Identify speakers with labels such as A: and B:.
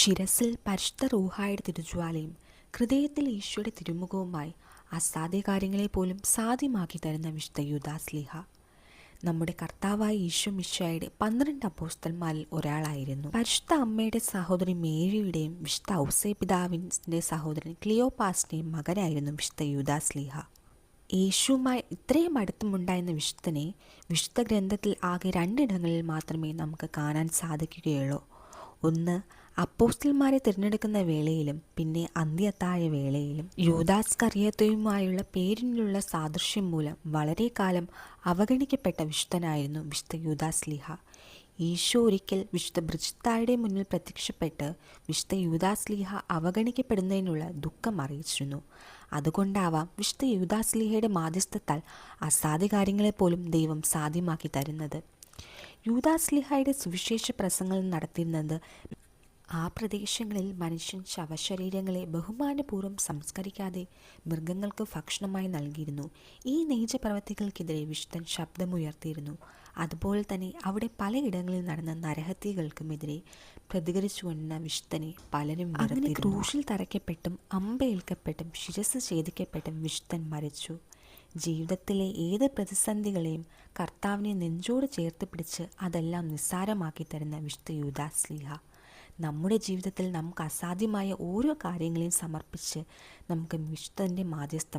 A: ശിരസിൽ പരിശുദ്ധ റൂഹായുടെ തിരുജ്വാലയും ഹൃദയത്തിൽ ഈശോയുടെ തിരുമുഖവുമായി അസാധ്യ കാര്യങ്ങളെ പോലും സാധ്യമാക്കി തരുന്ന വിശുദ്ധ യുദാസ്ലിഹ നമ്മുടെ കർത്താവായ ഈശോ മിശായുടെ പന്ത്രണ്ട് അപ്പോസ്തന്മാരിൽ ഒരാളായിരുന്നു. പരിശുദ്ധ അമ്മയുടെ സഹോദരി മേരിയുടെയും വിശുദ്ധ ഔസേ പിതാവിന്റെ സഹോദരൻ ക്ലിയോപാസിന്റെയും മകനായിരുന്നു വിശുദ്ധ യുദാസ്ലിഹ യേശുവുമായി ഇത്രയും അടുത്തുമുണ്ടായിരുന്ന വിശുദ്ധനെ വിശുദ്ധ ഗ്രന്ഥത്തിൽ ആകെ രണ്ടിടങ്ങളിൽ മാത്രമേ നമുക്ക് കാണാൻ സാധിക്കുകയുള്ളൂ. ഒന്ന് അപ്പോസ്റ്റൽമാരെ തിരഞ്ഞെടുക്കുന്ന വേളയിലും പിന്നെ അന്ത്യത്താഴ വേളയിലും യൂദാസ് കറിയത്തയുമായുള്ള പേരിനുള്ള സാദൃശ്യം മൂലം വളരെ കാലം അവഗണിക്കപ്പെട്ട വിശുദ്ധനായിരുന്നു വിശുദ്ധ യൂദാസ് ലിഹ. ഈശോ ഒരിക്കൽ വിശുദ്ധ ബ്രിജിത്തായുടെ മുന്നിൽ പ്രത്യക്ഷപ്പെട്ട് വിശുദ്ധ യൂദാസ് ലിഹ അവഗണിക്കപ്പെടുന്നതിനുള്ള ദുഃഖം അറിയിച്ചിരുന്നു. അതുകൊണ്ടാവാം വിശുദ്ധ യൂദാസ് ലിഹയുടെ മാധ്യസ്ഥത്താൽ അസാധ്യ കാര്യങ്ങളെപ്പോലും ദൈവം സാധ്യമാക്കി തരുന്നത്. യൂദാസ് ലിഹായുടെ സുവിശേഷ പ്രസംഗങ്ങൾ നടത്തിയിരുന്നത് ആ പ്രദേശങ്ങളിൽ മനുഷ്യൻ ശവശരീരങ്ങളെ ബഹുമാനപൂർവം സംസ്കരിക്കാതെ മൃഗങ്ങൾക്ക് ഭക്ഷണമായി നൽകിയിരുന്നു. ഈ നീച പ്രവൃത്തികൾക്കെതിരെ വിശുദ്ധൻ ശബ്ദമുയർത്തിയിരുന്നു. അതുപോലെ തന്നെ അവിടെ പലയിടങ്ങളിൽ നടന്ന നരഹത്യകൾക്കുമെതിരെ പ്രതികരിച്ചുകൊണ്ടിരുന്ന വിശുദ്ധനെ പലരും അങ്ങനെ ക്രൂശിൽ തറയ്ക്കപ്പെട്ടും അമ്പേൽക്കപ്പെട്ടും ശിരസ് ഛേദിക്കപ്പെട്ടും വിശുദ്ധൻ മരിച്ചു. ജീവിതത്തിലെ ഏത് പ്രതിസന്ധികളെയും കർത്താവിനെ നെഞ്ചോട് ചേർത്ത് പിടിച്ച് അതെല്ലാം നിസ്സാരമാക്കി തരുന്ന വിശുദ്ധ യൂദാസ്ലിഹ നമ്മുടെ ജീവിതത്തിൽ നമുക്ക് അസാധ്യമായ ഓരോ കാര്യങ്ങളെയും സമർപ്പിച്ച് നമുക്ക് വിശുദ്ധന്റെ മാധ്യസ്ഥം